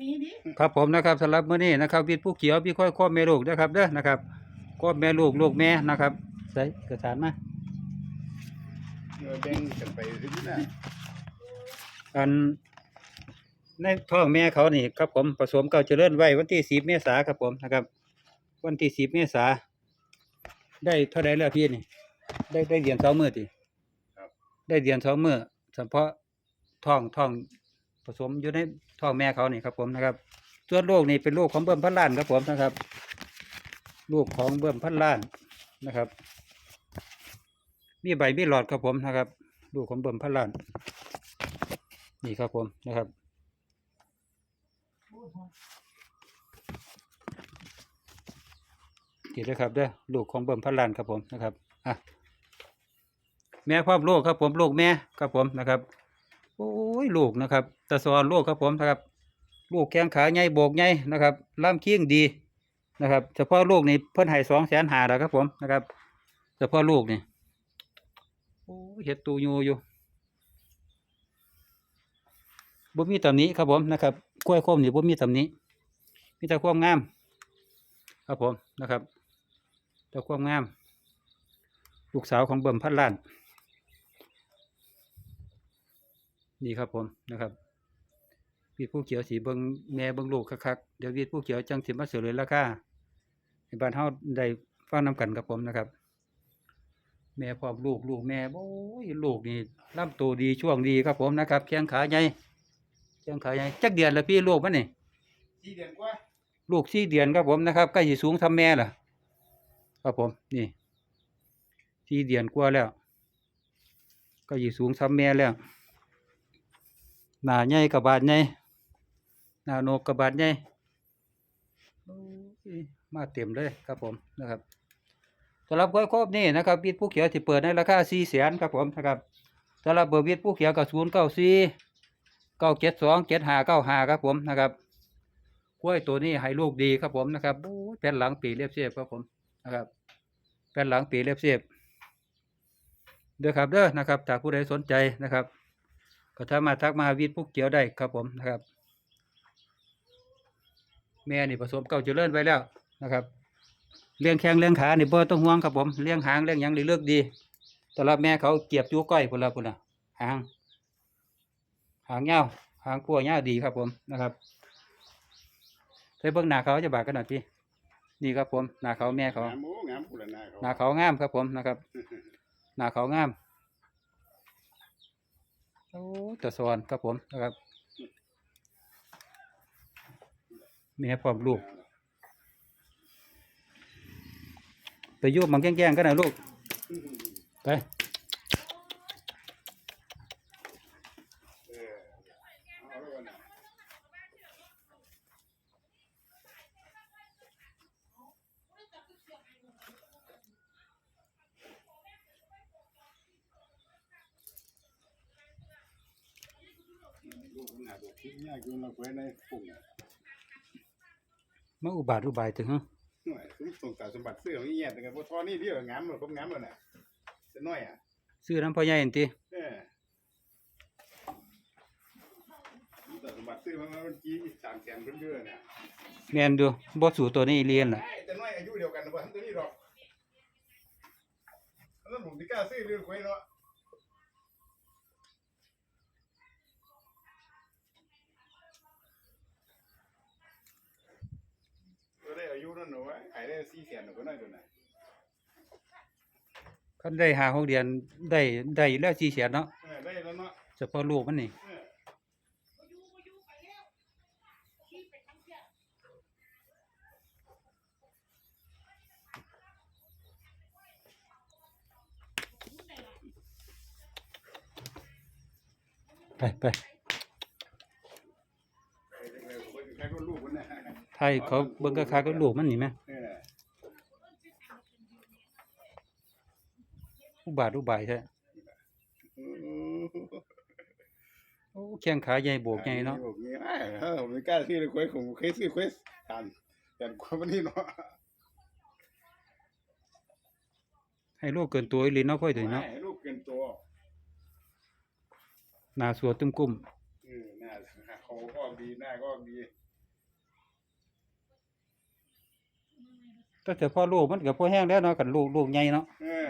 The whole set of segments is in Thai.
มีดิครับผมนะครับสำหรับมื้อนี้นะครับวิทย์ผู้เขียวพี่ค่อยข้อแม่ลูกนะครับเด้อนะครับข้อแม่ลูกลูกแม่นะครับใส่เอกสารมาเออแบ่งกันไปที่นี่น่ะอันในท้องแม่เขานี่ครับผมผสมเก่าเจริญไว้วันที่10เมษายนครับผมนะครับ วันที่10เมษายนได้เท่าใดแล้วพี่นี่ ได้ได้เดือนสองมื้อติได้เดือนสองมื้อเฉพาะท้องท้อง ผสมอยู่ในท้องแม่เขานี่ครับผมนะครับส่วนลูกนี่เป็นลูกของเบิ่มพันล้านครับผมนะครับ ลูกของเบิ่มพันล้านนะครับ มีใบมีหลอดครับผมนะครับ ลูกของเบิ่มพันล้าน นี่ครับผมนะครับนี่นะครับเด้อลูกของเบิ่มพันล้านครับผมนะครับอะแม่พร้อมลูกครับผมลูกแม่ครับผมนะครับ โอ้ยลูกนะครับตะซอนลูกครับผมนะครับ ลูกแข้งขาใหญ่โบกใหญ่นะครับล่ำเคียงดีนะครับ เฉพาะลูกนี่เพิ่นให้สองแสนหาแล้วครับผมนะครับ เฉพาะลูกนี่โอ้เห็ดตูยูอยู่บ่มีตำนี้ครับผมนะครับกล้วยโคมนี่บ่มีตำนี้มีแต่ความงาม ครับผมนะครับแต่ความงาม ลูกสาวของเบิ่มพันล้าน นี่ครับผมนะครับวีดผู้เขียวสีเบิงแม่เบิงลูกคักๆเดี๋ยววีดผู้เขียวจังสิมาเสนอราคาให้บ้านเฮาได้ฟังนํกันครับผมนะครับ แม่พร้อมลูกลูกแม่โอ้ยลูกนี่ลำตัวดีช่วงดีครับผมนะครับแข้งขาใหญ่แข้งขาใหญ่จักเดือนแล้วพี่ลูกมันนี่ที่เดือนกว่าลูกสี่เดือนครับผมนะครับใกล้สิสูงทำแม่ล่ะครับผมนี่สี่เดือนกว่าแล้วใก็สิสูงทำแม่แล้ว หน้าใหญ่กับบาดใหญ่หน้าโหนกกับบาดใหญ่โอ้ยมาเต็มเลยครับผมนะครับสำหรับกล้วยครบนี่นะครับวิทย์ผู้เขียวที่เปิดในราคาสี่แสนครับผมนะครับสำหรับเบอร์วิทย์ผู้เขียวกับศูนย์เก้าสี่เก้าเจ็ดสองเจ็ดห้าเก้าห้าครับผมนะครับกล้วยตัวนี้ให้ลูกดีครับผมนะครับโอ้ยแผ่นหลังปีเรียบเสียบครับผมนะครับแผ่นหลังปีเรียบเสียบเด้อครับเด้อนะครับถ้าผู้ใดสนใจนะครับ ก็สามารถทักมาหาวิทย์ผู้เกี่ยวได้ครับผมนะครับ แม่นี่ผสมเก่าเจริญไว้แล้วนะครับเลี้ยงแข้งเลี้ยงขานี่บ่ต้องห่วงครับผมเลี้ยงหางเลี้ยงหยังได้เลือกดีสำหรับแม่เขาเกียบจูก้อยพุ่นละพุ่นละหาง หางเงาวหางพัวเงาวดีครับผมนะครับใส่เบิ่งหน้าเขาจะบาดกันหน่อยพี่นี่ครับผมหน้าเขาแม่เขา งามโอ้งามกุหลาบนาเขาหน้าเขางามครับผมนะครับ หน้าเขางาม โอ้ตะสอนครับผมนะครับแม่พร้อมลูกไปยุบมันแกล้งๆกันนะลูก ไป เออเอาไว้ก่อนนะ ลูกมันหาดูที่ยากอยู่เราไว้ในปุ่งน่ะมาอุบาทอุบายถึงฮะหน่อยคือส่งสารสมบัติเสื้อของแย่แต่กันพอทอนี่เดียวงามเลยผมงามเลยน่ะจะน้อยอะซื้อน้ำพ่อใหญ่เห็นติเออสารสมบัติเสื้อมันมันกี้สามแสนเพิ่มเดือนน่ะแม่นดูบ่สู่ตัวนี้เรียนล่ะไอ้แต่น้อยอายุเดียวกันนะบ่ทันตัวนี้หรอกแล้วผมที่กล้าซื้อเรื่องไว้เนาะก็ได้ อายุนั่นหนูว่าขายได้สี่แสนหนูก็น้อยตัวน่ะคันได้หาหกเดือนได้ได้อยู่แล้วสี่แสนเนาะเออได้แล้วเนาะเฉพาะลูกมันนี่ เออไปไปไปเลยผมก็อยู่แค่ก็ลูกมันน่ะไท ยเขาเบิ่งราคาก็ลูกมันนี่ไหมเอออุบาทอุบายใช่อืมโอ้แข้งขาใหญ่โบกใหญ่เนาะโบกใหญ่เออผมไม่กล้าซื้อเลยเควสผมเคยซื้อเควสตามแต่คนวันนี้เนาะให้ลูกเกินตัวอีหลีเนาะค่อยถึงเนาะให้ลูกเกินตัวหน้าสวยตุ้มกุ้มเออหน้าเขาก็ดีหน้าก็ดี แต่แต่พ่อลูกมันก็พ่อแห้งแล้วเนาะกันลูกลูกใหญ่เนาะเออ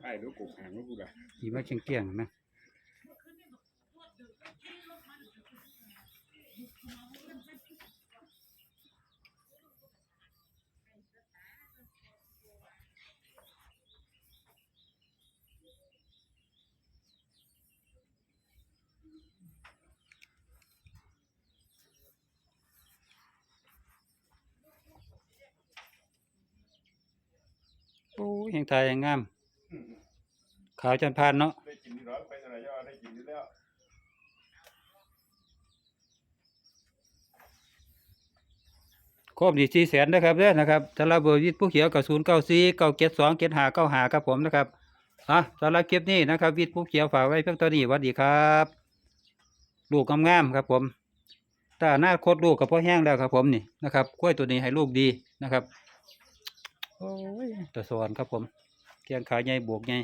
ไอ้ลูกกูหางลูกกูละขี่มาเชียงเกี้ยงๆนะ โอ้ยยังทายยังงามอืมขาวจนพานเนาะได้กินที่ร้อยไปสลายยอดได้กินอยู่แล้วครบดีสี่แสนนะครับเด้อนะครับสำหรับเบอร์ยิดผู้เขียวกับศูนย์เก้าสี่เก้าเจ็ดสองเจ็ดห้าเก้าห้าครับผมนะครับอะสำหรับคลิปนี้นะครับวิดผู้เขียวฝากไว้เพียงเท่านี้หวัสดีครับ ลูกงามๆครับ ผมถ้าหน้าโคตรลูกกับพ่อแห้งแล้วครับ ผมนี่นะครับกล้วยตัวนี้ให้ลูกดีนะครับโอ้ยตัวสอนครับผมเกียงขาใหญ่บวกใหญ่